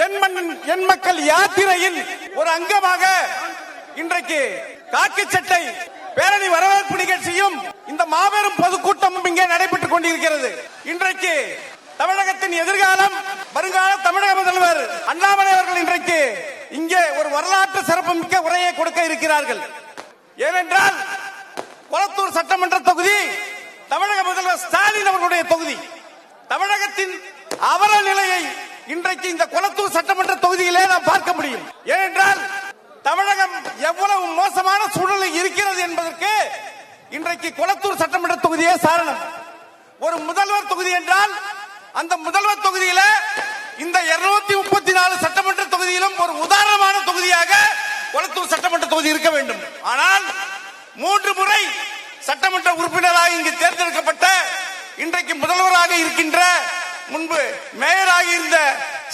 என் மக்கள் யாத்திரையில் ஒரு அங்கமாக இன்றைக்கு காக்கி சட்டை பேரணி வரவேற்பு நிகழ்ச்சியும் இந்த மாபெரும் பொதுக்கூட்டமும் இங்கே நடைபெற்றுக் கொண்டிருக்கிறது. இன்றைக்கு தமிழகத்தின் எதிர்காலம் வருங்கால தமிழக முதல்வர் அண்ணாமலை அவர்கள் இன்றைக்கு இங்கே ஒரு வரலாற்று சிறப்புமிக்க உரையை கொடுக்க இருக்கிறார்கள். ஏனென்றால் கொளத்தூர் சட்டமன்ற தொகுதி தமிழக முதல்வர் ஸ்டாலின் அவர்களுடைய தொகுதி. தமிழகத்தின் அவல நிலையை இன்றைக்கு இந்த கொளத்தூர் சட்டமன்ற தொகுதியிலே நாம் பார்க்க முடியும். ஏனென்றால் தமிழகம் எவ்வளவு மோசமான சூழலில் இருக்கிறது என்பதற்கு இன்றைக்கு கொளத்தூர் சட்டமன்ற தொகுதியே சாரணம். ஒரு முதல்வர் தொகுதி என்றால் அந்த முதல்வர் தொகுதியில இந்த 234 முப்பத்தி நாலு சட்டமன்ற தொகுதியிலும் ஒரு உதாரணமான தொகுதியாக கொளத்தூர் சட்டமன்ற தொகுதி இருக்க வேண்டும். ஆனால் மூன்று முறை சட்டமன்ற உறுப்பினராக இங்கு தேர்ந்தெடுக்கப்பட்ட இன்றைக்கு முதல்வராக இருக்கின்ற முன்பு மேயராக இருந்த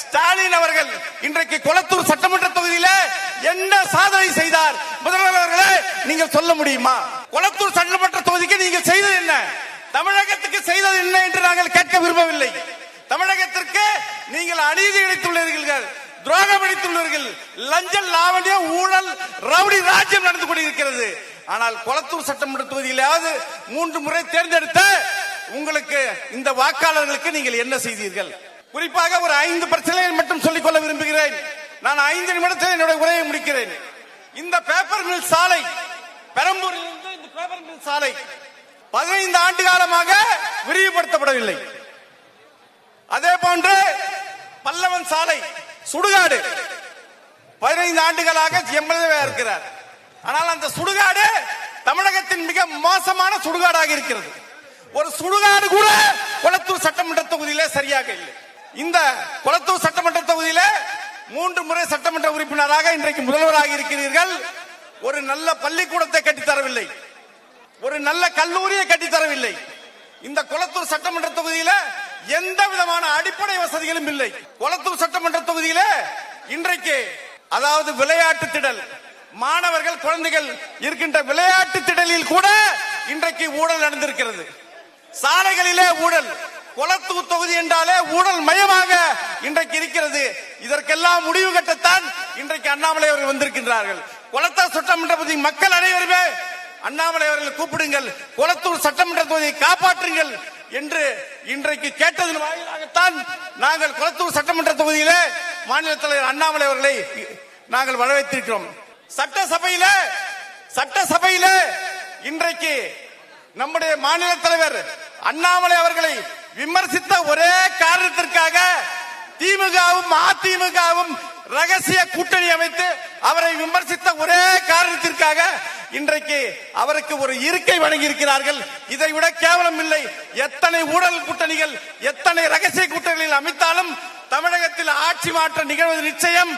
ஸ்டாலின் அவர்கள் இன்றைக்கு கொளத்தூர் சட்டமன்ற தொகுதியில என்ன சாதனை செய்தார்? முதல்வர் அவர்களே நீங்கள் சொல்ல முடியுமா? கொளத்தூர் சட்டமன்ற தொகுதிக்கு நீங்கள் செய்தது என்ன? தமிழகத்துக்கு செய்தது என்ன என்று நாங்கள் கேட்க விரும்பவில்லை. தமிழகத்திற்கு நீங்கள் அநீதி இழைத்துள்ளீர்கள் துரோகம் அளித்துள்ளீர்கள் லஞ்சம் லாவணிய ஊழல் ரவுடி ராஜ்யம் நடந்து கொண்டிருக்கிறது. ஆனால் கொளத்தூர் சட்டமன்ற தொகுதியிலாவது மூன்று முறை தேர்ந்தெடுத்த உங்களுக்கு இந்த வாக்காளர்களுக்கு நீங்கள் என்ன செய்தீர்கள்? குறிப்பாக ஒரு ஐந்து பிரச்சனைகள் மட்டும் சொல்லிக் கொள்ள விரும்புகிறேன். நான் ஐந்து நிமிடத்தில் என்னுடைய உரையை முடிக்கிறேன். இந்த பேப்பர் மில் சாலை பெரம்பூரில் இருந்து இந்த பேப்பர் மில் சாலை பதினைந்து ஆண்டு காலமாக விரிவுபடுத்தப்படவில்லை. அதே போன்று பல்லவன் சாலை சுடுகாடு பதினைந்து ஆண்டுகளாக எம்எல்ஏ இருக்கிறார். ஆனால் அந்த சுடுகாடு தமிழகத்தின் மிக மோசமான சுடுகாடாக இருக்கிறது. ஒரு சுடுகாடு கூட கொளத்தூர் சட்டமன்ற தொகுதியில சரியாக இல்லை. இந்த கொளத்தூர் சட்டமன்ற தொகுதியில மூன்று முறை சட்டமன்ற உறுப்பினராக இன்றைக்கு முதல்வராக இருக்கிறீர்கள். ஒரு நல்ல பள்ளிக்கூடத்தை கட்டித்தரவில்லை. ஒரு நல்ல கல்லூரியை கட்டித்தரவில்லை. இந்த கொளத்தூர் சட்டமன்ற தொகுதியில எந்த விதமான அடிப்படை வசதிகளும் இல்லை. கொளத்தூர் சட்டமன்ற தொகுதியில இன்றைக்கு அதாவது விளையாட்டு திடல் மாணவர்கள் குழந்தைகள் இருக்கின்ற விளையாட்டு திடலில் கூட இன்றைக்கு ஊழல் நடந்திருக்கிறது. சாலைகளிலே ஊழல் கொளத்தூர் தொகுதி என்றாலே ஊழல் மயமாக இன்றைக்கு இருக்கிறது. இதற்கெல்லாம் முடிவு கட்டத்தான் இன்றைக்கு அண்ணாமலை அவர்கள் வந்திருக்கின்றார்கள். கொளத்தூர் சட்டமன்ற தொகுதி மக்கள் அனைவருமே அண்ணாமலை அவர்களை கூப்பிடுங்கள். கொளத்தூர் சட்டமன்ற தொகுதியை காப்பாற்றுங்கள் என்று இன்றைக்கு கேட்டதன் வாயிலாகத்தான் நாங்கள் கொளத்தூர் சட்டமன்ற தொகுதியிலே மாநில தலைவர் அண்ணாமலை அவர்களை நாங்கள் வரவேற்றிருக்கிறோம். சட்டசபையில சட்டசபையில இன்றைக்கு நம்முடைய மாநில தலைவர் அண்ணாமலை அவர்களை விமர்சித்த ஒரே காரணத்திற்காக திமுகவும் அதிமுகவும் ரகசிய கூட்டணி அமைத்து அவரை விமர்சித்த ஒரே காரணத்திற்காக இன்றைக்கு அவருக்கு ஒரு இருக்கை வழங்கி இருக்கிறார்கள் இதை விட கேவலம் இல்லை. எத்தனை ஊழல் கூட்டணிகள் எத்தனை ரகசிய கூட்டணிகள் அமைத்தாலும் தமிழகத்தில் ஆட்சி மாற்றம் நிகழ்வது நிச்சயம்.